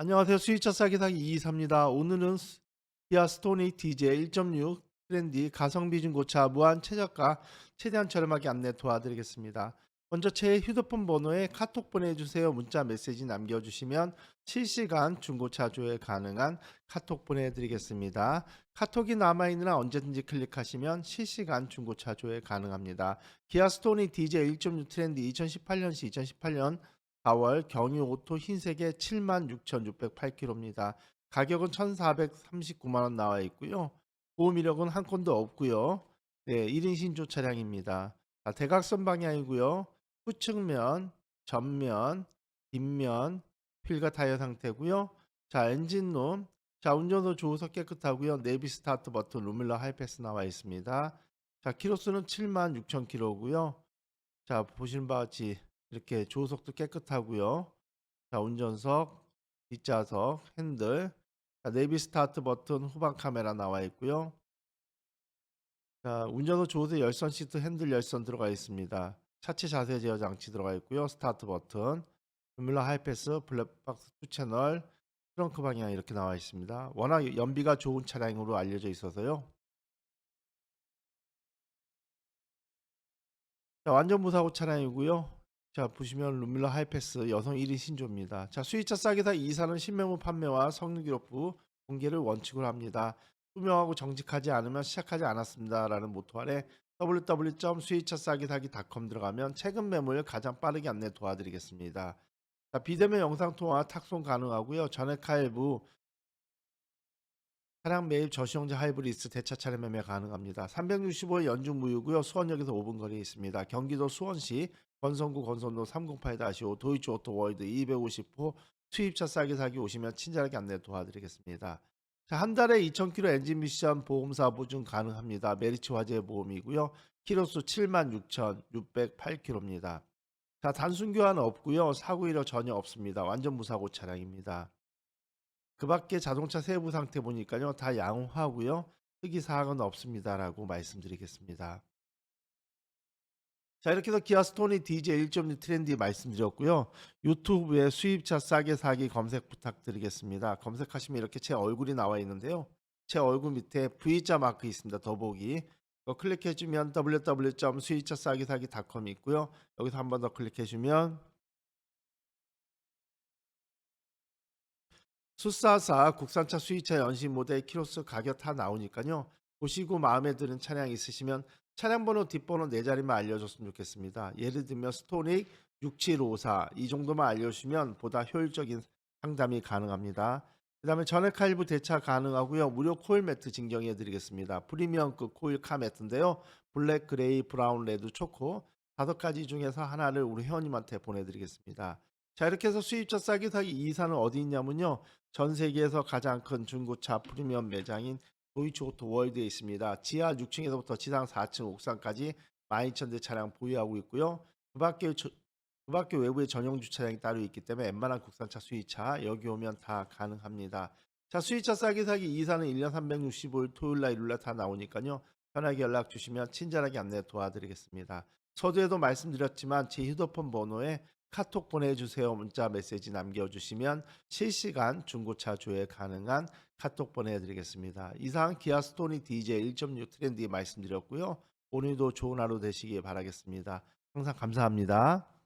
안녕하세요. 수익차 싸게 사기 이이사입니다. 오늘은 스- 기아 스토닉 DJ 1.6 트렌디 가성비 중고차 무한 최저가 최대한 저렴하게 안내 도와드리겠습니다. 먼저 제 휴대폰 번호에 카톡 보내주세요. 문자 메시지 남겨주시면 실시간 중고차 조회 가능한 카톡 보내드리겠습니다. 카톡이 남아있느라 언제든지 클릭하시면 실시간 중고차 조회 가능합니다. 기아 스토닉 DJ 1.6 트렌디 2018년 시 2018년 4월 경유 오토 흰색의 76,608km입니다. 가격은 1,439만 원 나와 있고요. 보험 이력은 한 건도 없고요. 네, 1인 신조 차량입니다. 자, 대각선 방향이고요. 후측면, 전면, 뒷면, 휠과 타이어 상태고요. 자, 엔진룸. 자, 운전도 조우석 깨끗하고요. 내비 스타트 버튼 루밀러 하이패스 나와 있습니다. 자, 키로수는 76,000km고요. 자, 보시는 바와 같이 이렇게 조석도 깨끗하고요. 자, 운전석, 뒷좌석, 핸들, 자, 내비 스타트 버튼, 후방 카메라 나와 있고요. 자, 운전석 조수의 열선 시트 핸들 열선 들어가 있습니다. 차체 자세 제어 장치 들어가 있고요. 스타트 버튼, 루밀러 하이패스, 블랙박스 2 채널, 트렁크 방향 이렇게 나와 있습니다. 워낙 연비가 좋은 차량으로 알려져 있어서요. 자, 완전 무사고 차량이고요. 자, 보시면 루밀러 하이패스 여성 1위 신조입니다. 자, 수입차 싸게사 이사는 신매물 판매와 성능 기록부 공개를 원칙으로 합니다. 투명하고 정직하지 않으면 시작하지 않았습니다 라는 모토 아래 www.수입차싸게사기.com 들어가면 최근 매물 가장 빠르게 안내 도와드리겠습니다. 자, 비대면 영상 통화 탁송 가능하고요. 전액 할부 차량 매입 저시용자 하이브리스 대차 차량 매매 가능합니다. 365일 연중 무휴고요. 수원역에서 5분 거리에 있습니다. 경기도 수원시 건성구 건선로 308-5 도이치 오토 월드 250호 수입차 싸게 사기 오시면 친절하게 안내 도와드리겠습니다. 자, 한 달에 2,000km 엔진 미션 보험사 보증 가능합니다. 메리츠 화재 보험이고요. 키로수 76,608km입니다. 자, 단순 교환 없고요. 사고 이력 전혀 없습니다. 완전 무사고 차량입니다. 그 밖에 자동차 세부 상태 보니까요. 다 양호하고요. 특이 사항은 없습니다라고 말씀드리겠습니다. 자 이렇게 해서 기아 스토니 DJ 1.6 트렌디 말씀드렸고요. 유튜브에 수입차 싸게 사기 검색 부탁드리겠습니다. 검색하시면 이렇게 제 얼굴이 나와 있는데요. 제 얼굴 밑에 V자 마크 있습니다. 더보기. 클릭해주면 www.수입차 싸게 사기.com이 있고요. 여기서 한 번 더 클릭해주면 수사사 국산차 수입차 연식 모델 키로수 가격 다 나오니까요. 보시고 마음에 드는 차량 있으시면 차량 번호 뒷번호 네 자리만 알려줬으면 좋겠습니다. 예를 들면 스토닉 6754 이 정도만 알려주시면 보다 효율적인 상담이 가능합니다. 그 다음에 전액 할부 대차 가능하고요. 무료 코일 매트 증정해 드리겠습니다. 프리미엄급 코일 카 매트인데요. 블랙, 그레이, 브라운, 레드, 초코 다섯 가지 중에서 하나를 우리 회원님한테 보내드리겠습니다. 자 이렇게 해서 수입차 싸게 사기 이사는 어디 있냐면요. 전 세계에서 가장 큰 중고차 프리미엄 매장인 도이치 오토 월드에 있습니다. 지하 6층에서부터 지상 4층 옥상까지 12,000대 차량 보유하고 있고요. 그 밖에 저- 그 외부에 전용 주차장이 따로 있기 때문에 웬만한 국산차 수입차 여기 오면 다 가능합니다. 자 수입차 싸게 사기 이사는 1년 365일 토요일날 일요일날 다 나오니까요. 편하게 연락 주시면 친절하게 안내 도와드리겠습니다. 서두에도 말씀드렸지만 제 휴대폰 번호에 카톡 보내주세요. 문자 메시지 남겨주시면 실시간 중고차 조회 가능한 카톡 보내드리겠습니다. 이상 기아 스토닉 DJ 1.6 트렌디 말씀드렸고요. 오늘도 좋은 하루 되시길 바라겠습니다. 항상 감사합니다.